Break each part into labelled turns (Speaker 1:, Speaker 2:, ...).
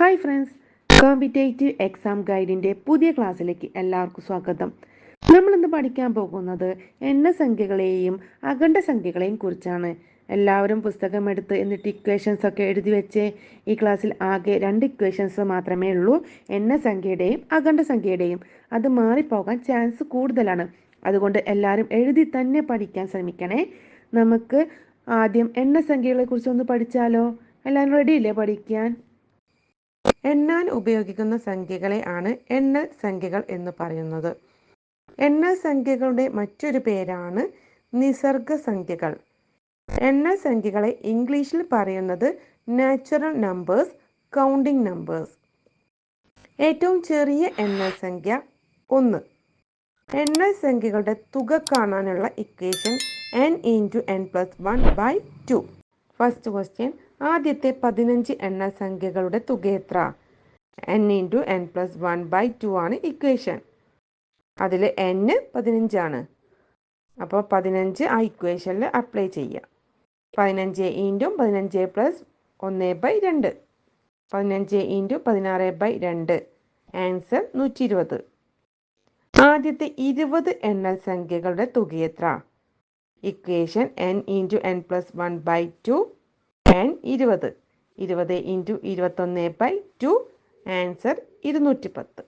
Speaker 1: Hi friends competitive exam ഗൈഡിന്റെ പുതിയ ക്ലാസ്സിലേക്ക് എല്ലാവർക്കും സ്വാഗതം. നമ്മളിന്ന് പഠിക്കാൻ പോകുന്നത് എണ്ണസംഖ്യകളെയും അഖണ്ഡ സംഖ്യകളെയും കുറിച്ചാണ്. എല്ലാവരും പുസ്തകം എടുത്ത് എന്നിട്ട് ഇക്വേഷൻസ് ഒക്കെ എഴുതി വെച്ച്. ഈ ക്ലാസ്സിൽ ആകെ രണ്ട് ഇക്വേഷൻസ് മാത്രമേ ഉള്ളൂ. എണ്ണസംഖ്യയുടെയും അഖണ്ഡ സംഖ്യയുടെയും. അത് മാറിപ്പോകാൻ ചാൻസ് കൂടുതലാണ്. അതുകൊണ്ട് എല്ലാവരും എഴുതി തന്നെ പഠിക്കാൻ ശ്രമിക്കണേ. നമുക്ക് ആദ്യം എണ്ണസംഖ്യകളെ കുറിച്ച് ഒന്ന് പഠിച്ചാലോ? എല്ലാവരും റെഡിയില്ലേ പഠിക്കാൻ? എണ്ണാൻ ഉപയോഗിക്കുന്ന സംഖ്യകളെ ആണ് എണ്ണൽ സംഖ്യകൾ എന്ന് പറയുന്നത്. എണ്ണൽ സംഖ്യകളുടെ മറ്റൊരു പേരാണ് നിസർഗ സംഖ്യകൾ. എണ്ണൽ സംഖ്യകളെ ഇംഗ്ലീഷിൽ പറയുന്നത് നാച്ചുറൽ നമ്പേഴ്സ് കൗണ്ടിംഗ് നമ്പേഴ്സ് ഏറ്റവും ചെറിയ എണ്ണൽ സംഖ്യ ഒന്ന്. എണ്ണൽ സംഖ്യകളുടെ തുക കാണാനുള്ള equation n into n plus one by two first question ആദ്യത്തെ പതിനഞ്ച് എണ്ണൽ സംഖ്യകളുടെ തുക എത്ര n into n plus one by two ആണ് ഇക്വേഷൻ അതിൽ എൻ പതിനഞ്ചാണ് അപ്പോൾ പതിനഞ്ച് ആ ഇക്വേഷനിൽ അപ്ലൈ ചെയ്യുക പതിനഞ്ച് ഇന്റു പതിനഞ്ച് പ്ലസ് ഒന്ന് ബൈ രണ്ട്. പതിനഞ്ച് ഇന്റു പതിനാറ് ബൈ രണ്ട്. ആൻസർ നൂറ്റി ഇരുപത് ആദ്യത്തെ ഇരുപത് എണ്ണൽ സംഖ്യകളുടെ തുക എത്ര equation n into n plus one by two n ഇരുപത്. ഇരുപത് ഇന്റു ഇരുപത്തൊന്ന് ബൈ ടു ആൻസർ ഇരുന്നൂറ്റി പത്ത്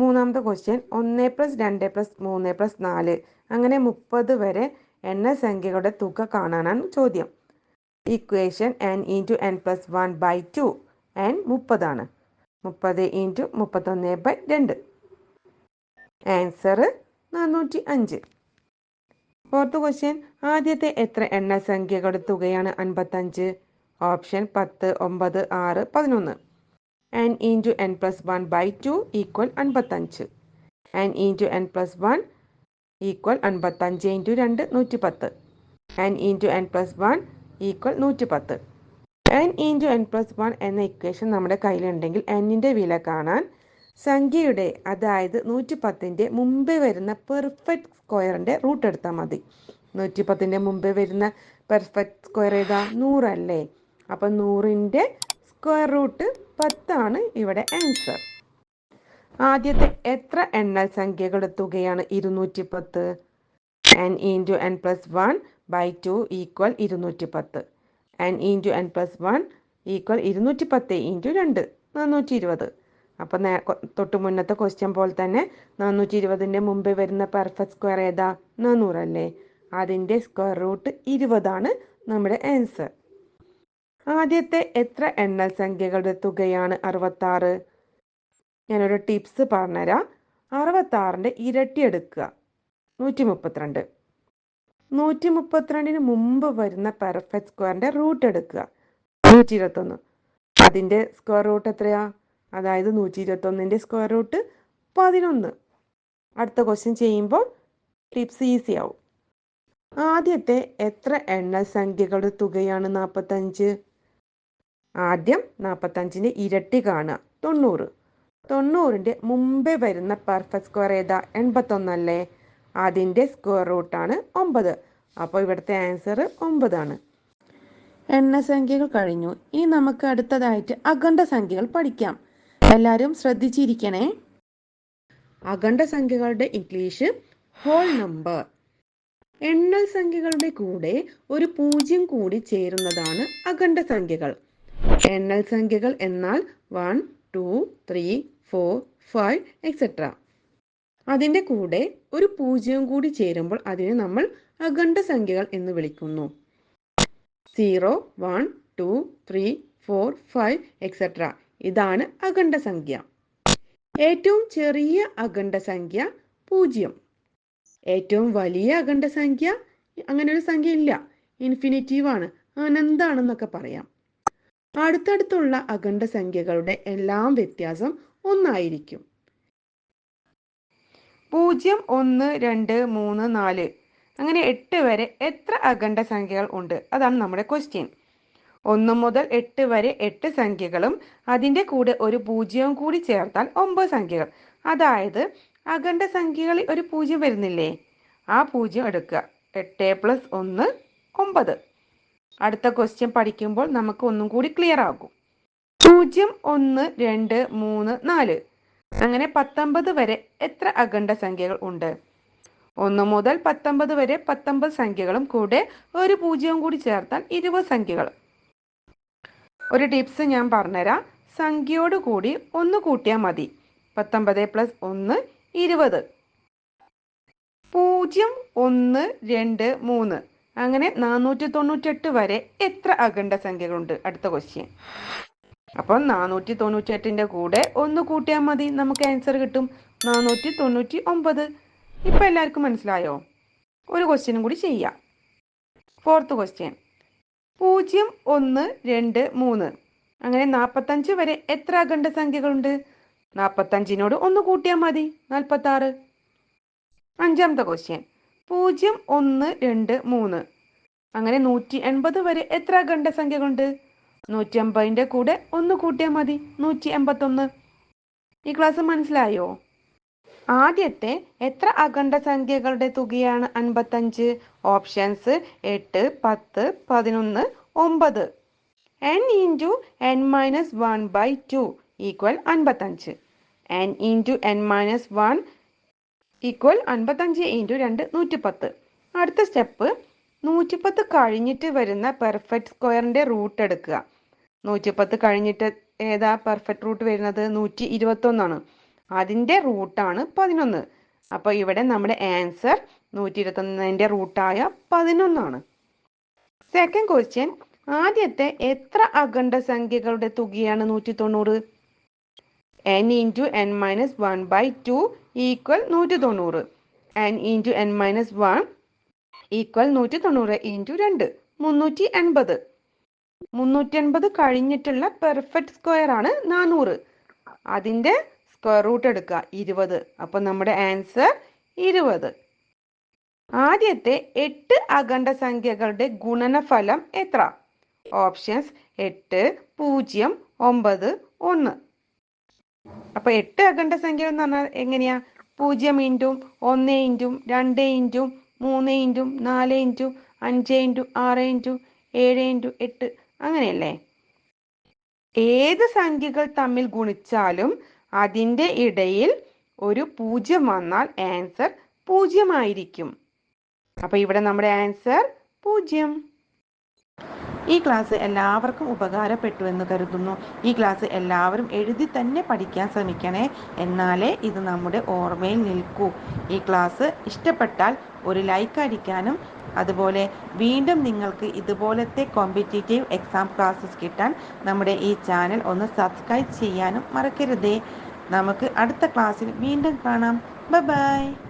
Speaker 1: മൂന്നാമത്തെ ക്വസ്റ്റ്യൻ ഒന്ന് പ്ലസ് രണ്ട് പ്ലസ് മൂന്ന് പ്ലസ് നാല്. അങ്ങനെ മുപ്പത് വരെ എണ്ണ സംഖ്യകളുടെ തുക കാണാനാണ് ചോദ്യം. Equation n into n plus one by two n മുപ്പതാണ്. മുപ്പത് ഇന്റു മുപ്പത്തൊന്ന് ബൈ രണ്ട്. ആൻസർ നാനൂറ്റി അഞ്ച് ഫോർത്ത് ക്വസ്റ്റ്യൻ ആദ്യത്തെ എത്ര എണ്ണ സംഖ്യകളുടെ തുകയാണ് അൻപത്തഞ്ച്? ഓപ്ഷൻ പത്ത് ഒമ്പത് ആറ് പതിനൊന്ന്. N into n plus one by two equal അൻപത്തഞ്ച്. N into n plus one equal അൻപത്തഞ്ച് ഇന്റു രണ്ട് നൂറ്റി പത്ത് n into n plus one equal നൂറ്റി പത്ത് n into n plus one എന്ന ഇക്വേഷൻ നമ്മുടെ കയ്യിലുണ്ടെങ്കിൽ എന്നിന്റെ വില കാണാൻ സംഖ്യയുടെ അതായത് നൂറ്റി പത്തിന്റെ മുമ്പേ വരുന്ന പെർഫെക്റ്റ് സ്ക്വയറിന്റെ റൂട്ട് എടുത്താൽ മതി. നൂറ്റി പത്തിന്റെ മുമ്പേ വരുന്ന പെർഫെക്റ്റ് സ്ക്വയർ ഏതാ? നൂറല്ലേ? അപ്പം നൂറിന്റെ സ്ക്വയർ റൂട്ട് പത്താണ് ഇവിടെ ആൻസർ. ആദ്യത്തെ എത്ര എണ്ണൽ സംഖ്യകളുടെ തുകയാണ് ഇരുന്നൂറ്റി പത്ത് n into n plus one by two equal ഇരുന്നൂറ്റി പത്ത് n into n plus one equal ഇരുന്നൂറ്റി പത്ത് ഇന്റു രണ്ട് നാനൂറ്റി ഇരുപത് അപ്പോൾ നേ തൊട്ട് മുന്നത്തെ ക്വസ്റ്റ്യൻ പോലെ തന്നെ നാനൂറ്റി ഇരുപതിന്റെ മുമ്പേ വരുന്ന പെർഫെക്റ്റ് സ്ക്വയർ ഏതാ? നാനൂറല്ലേ അതിന്റെ സ്ക്വയർ റൂട്ട് ഇരുപതാണ് നമ്മുടെ ആൻസർ ആദ്യത്തെ എത്ര എണ്ണൽ സംഖ്യകളുടെ തുകയാണ് അറുപത്താറ്? ഞാനൊരു ടിപ്സ് പറഞ്ഞുതരാം അറുപത്താറിന്റെ ഇരട്ടി എടുക്കുക. നൂറ്റി മുപ്പത്തിരണ്ട് നൂറ്റി മുപ്പത്തിരണ്ടിന് മുമ്പ് വരുന്ന പെർഫെക്റ്റ് സ്ക്വയറിന്റെ റൂട്ട് എടുക്കുക. നൂറ്റി ഇരുപത്തൊന്ന് അതിന്റെ സ്ക്വയർ റൂട്ട് എത്രയാ? അതായത് നൂറ്റി ഇരുപത്തൊന്നിന്റെ സ്ക്വയർ റൂട്ട് പതിനൊന്ന്. അടുത്ത ക്വസ്റ്റ്യൻ ചെയ്യുമ്പോൾ ടിപ്സ് ഈസി ആവും. ആദ്യത്തെ എത്ര എണ്ണ സംഖ്യകളുടെ തുകയാണ് നാൽപ്പത്തഞ്ച് ആദ്യം നാൽപ്പത്തഞ്ചിന്റെ ഇരട്ടി കാണുക. തൊണ്ണൂറ്. തൊണ്ണൂറിന്റെ മുമ്പേ വരുന്ന പെർഫെക്റ്റ് സ്ക്വയർ ഏതാ? എൺപത്തൊന്നല്ലേ? അതിന്റെ സ്ക്വയർ റൂട്ടാണ് ഒമ്പത്. അപ്പോൾ ഇവിടുത്തെ ആൻസർ ഒമ്പതാണ്. എണ്ണസംഖ്യകൾ കഴിഞ്ഞു. ഇനി നമുക്ക് അടുത്തതായിട്ട് അഖണ്ഡ സംഖ്യകൾ പഠിക്കാം. എല്ലാവരും ശ്രദ്ധിച്ചിരിക്കണേ. അഖണ്ഡ സംഖ്യകളുടെ ഇംഗ്ലീഷ് ഹോൾ നമ്പർ എണ്ണൽ സംഖ്യകളുടെ കൂടെ ഒരു പൂജ്യം കൂടി ചേരുന്നതാണ് അഖണ്ഡ സംഖ്യകൾ എണ്ണൽ സംഖ്യകൾ എന്നാൽ one two three four five etcetera അതിന്റെ കൂടെ ഒരു പൂജ്യം കൂടി ചേരുമ്പോൾ അതിനെ നമ്മൾ അഖണ്ഡ സംഖ്യകൾ എന്ന് വിളിക്കുന്നു. Zero one two three four five etcetera ഇതാണ് അഖണ്ഡ സംഖ്യ ഏറ്റവും ചെറിയ അഖണ്ഡ സംഖ്യ പൂജ്യം. ഏറ്റവും വലിയ അഖണ്ഡ സംഖ്യ അങ്ങനെ ഒരു സംഖ്യ ഇല്ല. ഇൻഫിനിറ്റീവ് ആണ്. അനന്താണെന്നൊക്കെ പറയാം. അടുത്തടുത്തുള്ള അഖണ്ഡ സംഖ്യകളുടെ എല്ലാം വ്യത്യാസം ഒന്നായിരിക്കും. പൂജ്യം ഒന്ന് രണ്ട് മൂന്ന് നാല്. അങ്ങനെ എട്ട് വരെ എത്ര അഖണ്ഡ സംഖ്യകൾ ഉണ്ട്? അതാണ് നമ്മുടെ ക്വസ്റ്റ്യൻ ഒന്ന് മുതൽ എട്ട് വരെ എട്ട് സംഖ്യകളും അതിന്റെ കൂടെ ഒരു പൂജ്യവും കൂടി ചേർത്താൽ ഒമ്പത് സംഖ്യകൾ. അതായത് അഖണ്ഡ സംഖ്യകളിൽ ഒരു പൂജ്യം വരുന്നില്ലേ? ആ പൂജ്യം എടുക്കുക. എട്ട് പ്ലസ് ഒന്ന് ഒമ്പത്. അടുത്ത ക്വസ്റ്റ്യൻ പഠിക്കുമ്പോൾ നമുക്ക് ഒന്നും കൂടി ക്ലിയർ ആകും. പൂജ്യം ഒന്ന് രണ്ട് മൂന്ന് നാല്. അങ്ങനെ പത്തൊമ്പത് വരെ എത്ര അഖണ്ഡ സംഖ്യകൾ ഉണ്ട്? ഒന്ന് മുതൽ പത്തൊമ്പത് വരെ പത്തൊമ്പത് സംഖ്യകളും കൂടെ ഒരു പൂജ്യവും കൂടി ചേർത്താൽ ഇരുപത് സംഖ്യകൾ. ഒരു ടിപ്സ് ഞാൻ പറഞ്ഞുതരാം. സംഖ്യയോട് കൂടി ഒന്ന് കൂട്ടിയാൽ മതി. പത്തൊമ്പത് പ്ലസ് ഒന്ന് ഇരുപത്. പൂജ്യം ഒന്ന് രണ്ട് മൂന്ന്. അങ്ങനെ നാനൂറ്റി തൊണ്ണൂറ്റെട്ട് വരെ എത്ര അഖണ്ഡ സംഖ്യകളുണ്ട്? അടുത്ത ക്വസ്റ്റ്യൻ അപ്പോൾ നാനൂറ്റി തൊണ്ണൂറ്റെട്ടിന്റെ കൂടെ ഒന്ന് കൂട്ടിയാൽ മതി. നമുക്ക് ആൻസർ കിട്ടും. നാനൂറ്റി തൊണ്ണൂറ്റി ഒമ്പത് ഇപ്പം എല്ലാവർക്കും മനസ്സിലായോ? ഒരു ക്വസ്റ്റ്യനും കൂടി ചെയ്യാം. ഫോർത്ത് ക്വസ്റ്റ്യൻ പൂജ്യം ഒന്ന് രണ്ട് മൂന്ന്. അങ്ങനെ നാൽപ്പത്തഞ്ച് വരെ എത്ര അഖണ്ഡ സംഖ്യകളുണ്ട്? നാൽപ്പത്തഞ്ചിനോട് ഒന്ന് കൂട്ടിയാൽ മതി. നാൽപ്പത്തി ആറ് അഞ്ചാമത്തെ ക്വസ്റ്റ്യൻ പൂജ്യം ഒന്ന് രണ്ട് മൂന്ന്. അങ്ങനെ നൂറ്റി എൺപത് വരെ എത്ര അഖണ്ഡ സംഖ്യകളുണ്ട്? നൂറ്റി അമ്പതിന്റെ കൂടെ ഒന്ന് കൂട്ടിയാൽ മതി. നൂറ്റി എൺപത്തൊന്ന് ഈ ക്ലാസ് മനസ്സിലായോ? ആദ്യത്തെ എത്ര അഖണ്ഡ സംഖ്യകളുടെ തുകയാണ്? അൻപത്തഞ്ച് ഓപ്ഷൻസ് എട്ട് പത്ത് പതിനൊന്ന് ഒമ്പത്. N into n minus one by two equal അൻപത്തഞ്ച്. N into n minus one equal അൻപത്തഞ്ച് ഇന്റു രണ്ട് നൂറ്റിപ്പത്ത്. അടുത്ത സ്റ്റെപ്പ് നൂറ്റിപ്പത്ത് കഴിഞ്ഞിട്ട് വരുന്ന പെർഫെക്റ്റ് സ്ക്വയറിന്റെ റൂട്ട് എടുക്കുക. നൂറ്റിപ്പത്ത് കഴിഞ്ഞിട്ട് ഏതാ പെർഫെക്റ്റ് റൂട്ട് വരുന്നത്? നൂറ്റി ഇരുപത്തൊന്നാണ് അതിന്റെ റൂട്ടാണ് പതിനൊന്ന്. അപ്പോൾ ഇവിടെ നമ്മുടെ ആൻസർ നൂറ്റി ഇരുപത്തൊന്നിന്റെ റൂട്ടായ പതിനൊന്നാണ്. സെക്കൻഡ് ക്വസ്റ്റ്യൻ ആദ്യത്തെ എത്ര അഖണ്ഡ സംഖ്യകളുടെ തുകയാണ് നൂറ്റി തൊണ്ണൂറ് n into n minus one by two equal നൂറ്റി തൊണ്ണൂറ് n into n minus one equal നൂറ്റി തൊണ്ണൂറ് ഇന്റു രണ്ട്. മുന്നൂറ്റി എൺപത് മുന്നൂറ്റി എൺപത് കഴിഞ്ഞിട്ടുള്ള പെർഫെക്റ്റ് സ്ക്വയർ ആണ് നാനൂറ്. അതിന്റെ സ്ക്വയർ റൂട്ട് എടുക്കുക. ഇരുപത്. അപ്പം നമ്മുടെ ആൻസർ ഇരുപത്. ആദ്യത്തെ എട്ട് അഖണ്ഡ സംഖ്യകളുടെ ഗുണനഫലം എത്ര? ഓപ്ഷൻസ് എട്ട് പൂജ്യം ഒമ്പത് ഒന്ന്. അപ്പൊ എട്ട് അഖണ്ഡ സംഖ്യ എന്ന് പറഞ്ഞാൽ എങ്ങനെയാ? പൂജ്യം ഇന്റും ഒന്ന് ഇന്റും രണ്ട് ഇന്റും മൂന്ന് ഇന്റും നാല് ഇന്റും അഞ്ച് ഇന്റു ആറ് ഇന്റു ഏഴ് ഇന്റു എട്ട്. അങ്ങനെയല്ലേ? ഏത് സംഖ്യകൾ തമ്മിൽ ഗുണിച്ചാലും അതിന്റെ ഇടയിൽ ഒരു പൂജ്യം വന്നാൽ ആൻസർ പൂജ്യമായിരിക്കും. അപ്പോൾ ഇവിടെ നമ്മുടെ ആൻസർ പൂജ്യം. ഈ ക്ലാസ് എല്ലാവർക്കും ഉപകാരപ്പെട്ടു എന്ന് കരുതുന്നു. ഈ ക്ലാസ് എല്ലാവരും എഴുതി തന്നെ പഠിക്കാൻ ശ്രമിക്കണേ. എന്നാലേ ഇത് നമ്മുടെ ഓർമ്മയിൽ നിൽക്കൂ. ഈ ക്ലാസ് ഇഷ്ടപ്പെട്ടാൽ ഒരു ലൈക്ക് അടിക്കാനും അതുപോലെ വീണ്ടും നിങ്ങൾക്ക് ഇതുപോലത്തെ കോമ്പറ്റേറ്റീവ് എക്സാം ക്ലാസ്സസ് കിട്ടാൻ നമ്മുടെ ഈ ചാനൽ ഒന്ന് സബ്സ്ക്രൈബ് ചെയ്യാനും മറക്കരുതേ. നമുക്ക് അടുത്ത ക്ലാസ്സിൽ വീണ്ടും കാണാം. ബൈ